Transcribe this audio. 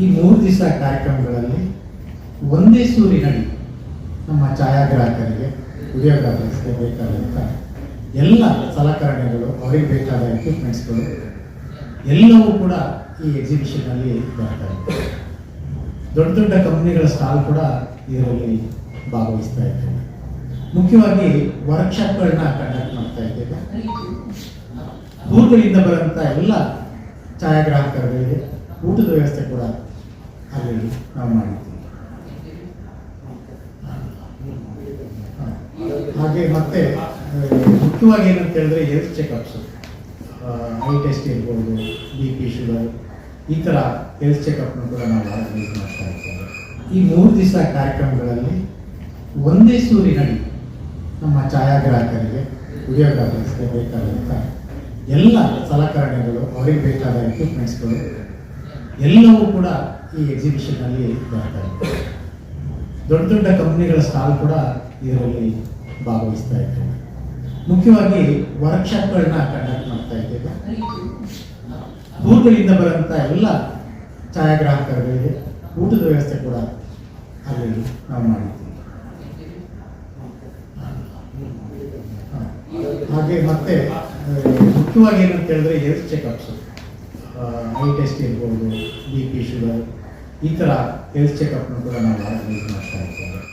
ಈ ಮೂರು ದಿವಸ ಕಾರ್ಯಕ್ರಮಗಳಲ್ಲಿ ಒಂದೇ ಸೂರಿನಡಿ ನಮ್ಮ ಛಾಯಾಗ್ರಾಹಕರಿಗೆ ವಿಡಿಯೋಗ್ರಾಫರ್ಸ್ಗೆ ಬೇಕಾದಂಥ ಎಲ್ಲ ಸಲಕರಣೆಗಳು, ಅವರಿಗೆ ಬೇಕಾದ ಎಕ್ವಿಪ್ಮೆಂಟ್ಸ್ಗಳು ಎಲ್ಲವೂ ಕೂಡ ಈ ಎಕ್ಸಿಬಿಷನಲ್ಲಿ ಬರ್ತವೆ ದೊಡ್ಡ ದೊಡ್ಡ ಕಂಪ್ನಿಗಳ ಸ್ಟಾಲ್ ಕೂಡ ಇದರಲ್ಲಿ ಭಾಗವಹಿಸ್ತಾ ಇದ್ದೇವೆ ಮುಖ್ಯವಾಗಿ ವರ್ಕ್ಶಾಪ್ಗಳನ್ನ ಕಂಡಕ್ಟ್ ಮಾಡ್ತಾ ಇದ್ದೇವೆ. ಊರುಗಳಿಂದ ಬರುವಂಥ ಎಲ್ಲ ಛಾಯಾಗ್ರಾಹಕರಿಗೆ ಊಟದ ವ್ಯವಸ್ಥೆ ಕೂಡ ಅಲ್ಲಿ ನಾವು ಮಾಡಿದ್ದೀವಿ ಹಾಗೆ ಮತ್ತೆ ಮುಖ್ಯವಾಗಿ ಏನಂತ ಹೇಳಿದ್ರೆ ಹೆಲ್ತ್ ಚೆಕಪ್ಸ್ ಐ ಟೆಸ್ಟ್ ಇರ್ಬೋದು ಬಿ ಪಿ ಶುಗರ್ ಈ ಥರ ಹೆಲ್ತ್ ಚೆಕಪ್ನ ಕೂಡ ನಾವು ಆರ್ಗನೈಸ್ ಮಾಡ್ತಾ ಇದ್ದೇವೆ. ಈ ಮೂರು ದಿವಸ ಕಾರ್ಯಕ್ರಮಗಳಲ್ಲಿ ಒಂದೇ ಸೂರಿನಡಿ ನಮ್ಮ ಛಾಯಾಗ್ರಾಹಕರಿಗೆ ವಿಡಿಯೋಗ್ರಾಫರ್ಸ್ಗೆ ಬೇಕಾದಂಥ ಎಲ್ಲ ಸಲಕರಣೆಗಳು, ಅವರಿಗೆ ಬೇಕಾದ ಎಕ್ವಿಪ್ಮೆಂಟ್ಸ್ಗಳು ಎಲ್ಲವೂ ಕೂಡ ಈ ಎಕ್ಸಿಬಿಷನಲ್ಲಿ ಇತ್ತು ದೊಡ್ಡ ದೊಡ್ಡ ಕಂಪ್ನಿಗಳ ಸ್ಟಾಲ್ ಕೂಡ ಇದರಲ್ಲಿ ಭಾಗವಹಿಸ್ತಾ ಇದ್ದೆ. ಮುಖ್ಯವಾಗಿ ವರ್ಕ್ಶಾಪ್ಗಳನ್ನ ಕಂಡಕ್ಟ್ ಮಾಡ್ತಾ ಇದ್ದೇವೆ ಊರುಗಳಿಂದ ಬರುವಂಥ ಎಲ್ಲ ಛಾಯಾಗ್ರಾಹಕರುಗಳಿಗೆ ಊಟದ ವ್ಯವಸ್ಥೆ ಕೂಡ ಅಲ್ಲಿ ನಾವು ಮಾಡಿದ್ದೀವಿ. ಹಾಗೆ ಮತ್ತೆ ಮುಖ್ಯವಾಗಿ ಏನಂತ ಹೇಳಿದ್ರೆ ಹೆಲ್ತ್ ಚೆಕಪ್ಸ್ ಐ ಟೆಸ್ಟ್ ಇರ್ಬೋದು ಬಿ ಪಿ ಶುಗರ್ ಈ ಥರ ಹೆಲ್ತ್ ಚೆಕಪ್ನ ಕೂಡ ನಾವು ಮಾಡ್ತಾ ಇದ್ದೇವೆ.